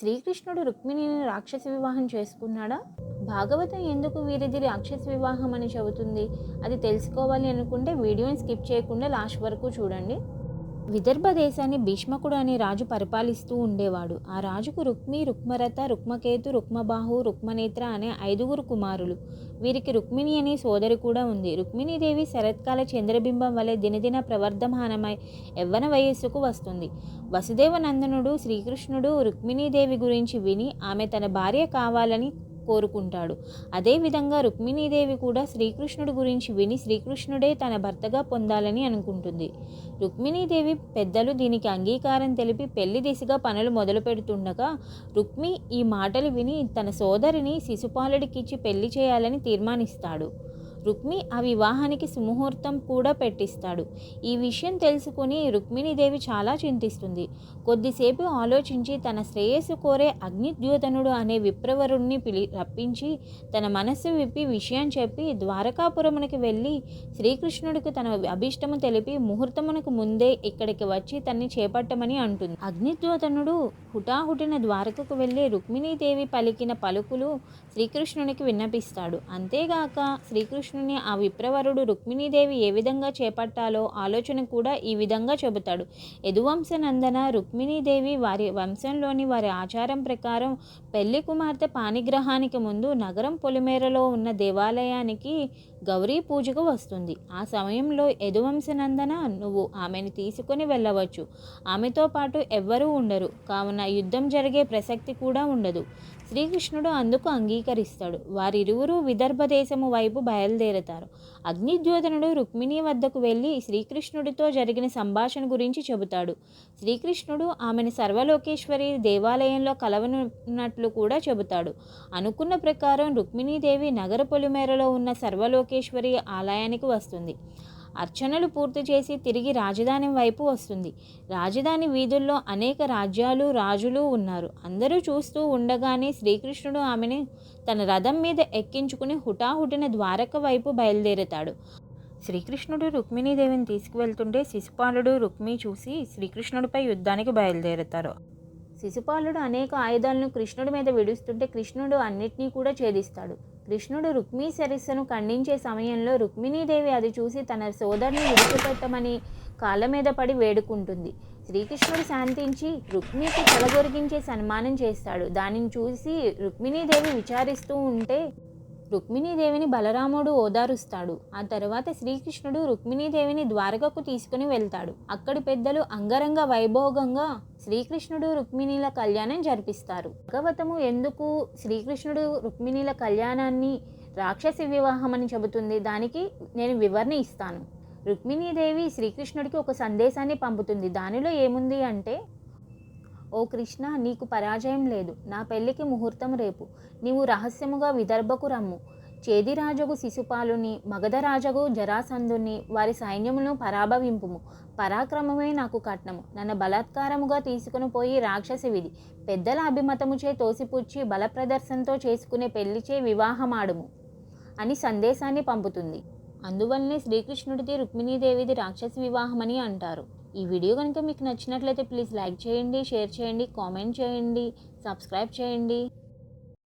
శ్రీకృష్ణుడు రుక్మిణిని రాక్షస వివాహం చేసుకున్నాడా? భాగవతం ఎందుకు వీరిది రాక్షస వివాహం అని చెబుతుంది? అది తెలుసుకోవాలి అనుకుంటే వీడియోని స్కిప్ చేయకుండా లాస్ట్ వరకు చూడండి. విదర్భ దేశాన్ని భీష్మకుడు అనే రాజు పరిపాలిస్తూ ఉండేవాడు. ఆ రాజుకు రుక్మి రుక్మరథ రుక్మకేతు రుక్మబాహు రుక్మనేత్ర అనే ఐదుగురు కుమారులు. వీరికి రుక్మిణి అనే సోదరి కూడా ఉంది. రుక్మిణీదేవి శరత్కాల చంద్రబింబం వలె దినదిన ప్రవర్ధమానమై యవ్వన వయస్సుకు వస్తుంది. వసుదేవనందనుడు శ్రీకృష్ణుడు రుక్మిణీదేవి గురించి విని ఆమె తన భార్య కావాలని కోరుకుంటాడు. అదేవిధంగా రుక్మిణీదేవి కూడా శ్రీకృష్ణుడి గురించి విని శ్రీకృష్ణుడే తన భర్తగా పొందాలని అనుకుంటుంది. రుక్మిణీదేవి పెద్దలు దీనికి అంగీకారం తెలిపి పెళ్ళి దిశగా పనులు మొదలు పెడుతుండగా రుక్మి ఈ మాటలు విని తన సోదరిని శిశుపాలుడికిచ్చి పెళ్ళి చేయాలని తీర్మానిస్తాడు. రుక్మి ఆ వివాహానికి సుముహూర్తం కూడా పెట్టిస్తాడు. ఈ విషయం తెలుసుకుని రుక్మిణీదేవి చాలా చింతిస్తుంది. కొద్దిసేపు ఆలోచించి తన శ్రేయస్సు కోరే అగ్నిద్యోతనుడు అనే విప్రవరుణ్ణి పిలి రప్పించి తన మనస్సు విప్పి విషయం చెప్పి ద్వారకాపురమునికి వెళ్ళి శ్రీకృష్ణుడికి తన అభిష్టము తెలిపి ముహూర్తమునకు ముందే ఇక్కడికి వచ్చి తన్ని చేపట్టమని అంటుంది. అగ్నిద్యోతనుడు హుటాహుటిన ద్వారకకు వెళ్ళి రుక్మిణీదేవి పలికిన పలుకులు శ్రీకృష్ణునికి విన్నపిస్తాడు. అంతేగాక శ్రీకృష్ణుని ఆ విప్రవరుడు రుక్మిణీదేవి ఏ విధంగా చేపట్టాలో ఆలోచన కూడా ఈ విధంగా చెబుతాడు. యదువంశనందన రుక్మిణీదేవి వారి వంశంలోని వారి ఆచారం ప్రకారం పెళ్ళి కుమార్తె పాణిగ్రహానికి ముందు నగరం పొలిమేరలో ఉన్న దేవాలయానికి గౌరీ పూజకు వస్తుంది. ఆ సమయంలో యదువంశనందన నువ్వు ఆమెను తీసుకుని వెళ్ళవచ్చు. ఆమెతో పాటు ఎవ్వరూ ఉండరు. కావున యుద్ధం జరిగే ప్రసక్తి కూడా ఉండదు. శ్రీకృష్ణుడు అందుకు అంగీకరిస్తాడు. వారిరువురు విదర్భ దేశము వైపు బయలుదేరతారు. అగ్నిద్యోతనుడు రుక్మిణి వద్దకు వెళ్ళి శ్రీకృష్ణుడితో జరిగిన సంభాషణ గురించి చెబుతాడు. శ్రీకృష్ణుడు ఆమెను సర్వలోకేశ్వరి దేవాలయంలో కలవనున్నట్లు కూడా చెబుతాడు. అనుకున్న ప్రకారం రుక్మిణీదేవి నగర పొలిమేరలో ఉన్న సర్వలోకేశ్వరి ఆలయానికి వస్తుంది. అర్చనలు పూర్తి చేసి తిరిగి రాజధాని వైపు వస్తుంది. రాజధాని వీధుల్లో అనేక రాజ్యాలు రాజులు ఉన్నారు. అందరూ చూస్తూ ఉండగానే శ్రీకృష్ణుడు ఆమెను తన రథం మీద ఎక్కించుకుని హుటాహుటిన ద్వారక వైపు బయలుదేరతాడు. శ్రీకృష్ణుడు రుక్మిణీదేవిని తీసుకువెళ్తుంటే శిశుపాలుడు రుక్మి చూసి శ్రీకృష్ణుడిపై యుద్ధానికి బయలుదేరుతారు. శిశుపాలుడు అనేక ఆయుధాలను కృష్ణుడి మీద విడుస్తుంటే కృష్ణుడు అన్నిటినీ కూడా ఛేదిస్తాడు. కృష్ణుడు రుక్మి సరస్సును ఖండించే సమయంలో రుక్మిణీదేవి అది చూసి తన సోదరుని విడిచిపెట్టమని కాళ్ళ మీద పడి వేడుకుంటుంది. శ్రీకృష్ణుడు శాంతించి రుక్మికి తలగొరిగించే సన్మానం చేస్తాడు. దానిని చూసి రుక్మిణీదేవి విచారిస్తూ ఉంటే రుక్మిణీదేవిని బలరాముడు ఓదారుస్తాడు. ఆ తర్వాత శ్రీకృష్ణుడు రుక్మిణీదేవిని ద్వారకకు తీసుకుని వెళ్తాడు. అక్కడి పెద్దలు అంగరంగ వైభోగంగా శ్రీకృష్ణుడు రుక్మిణీల కళ్యాణం జరిపిస్తారు. భగవతము ఎందుకు శ్రీకృష్ణుడు రుక్మిణీల కళ్యాణాన్ని రాక్షసి వివాహం అని చెబుతుంది? దానికి నేను వివరణ ఇస్తాను. రుక్మిణీదేవి శ్రీకృష్ణుడికి ఒక సందేశాన్ని పంపుతుంది. దానిలో ఏముంది అంటే ఓ కృష్ణ నీకు పరాజయం లేదు. నా పెళ్ళికి ముహూర్తం రేపు. నీవు రహస్యముగా విదర్భకు రమ్ము. చేదిరాజగు శిశుపాలుని మగధరాజగు జరాసంధుని వారి సైన్యమును పరాభవింపుము. పరాక్రమమే నాకు కట్నము. నన్ను బలాత్కారముగా తీసుకుని పోయి రాక్షసి విధి. పెద్దల అభిమతముచే తోసిపుచ్చి బలప్రదర్శనతో చేసుకునే పెళ్ళిచే వివాహమాడుము అని సందేశాన్ని పంపుతుంది. అందువల్లనే శ్రీకృష్ణుడిది రుక్మిణీదేవిది రాక్షసి వివాహమని అంటారు. ఈ వీడియో కనుక మీకు నచ్చినట్లయితే ప్లీజ్ లైక్ చేయండి షేర్ చేయండి కామెంట్ చేయండి సబ్స్క్రైబ్ చేయండి.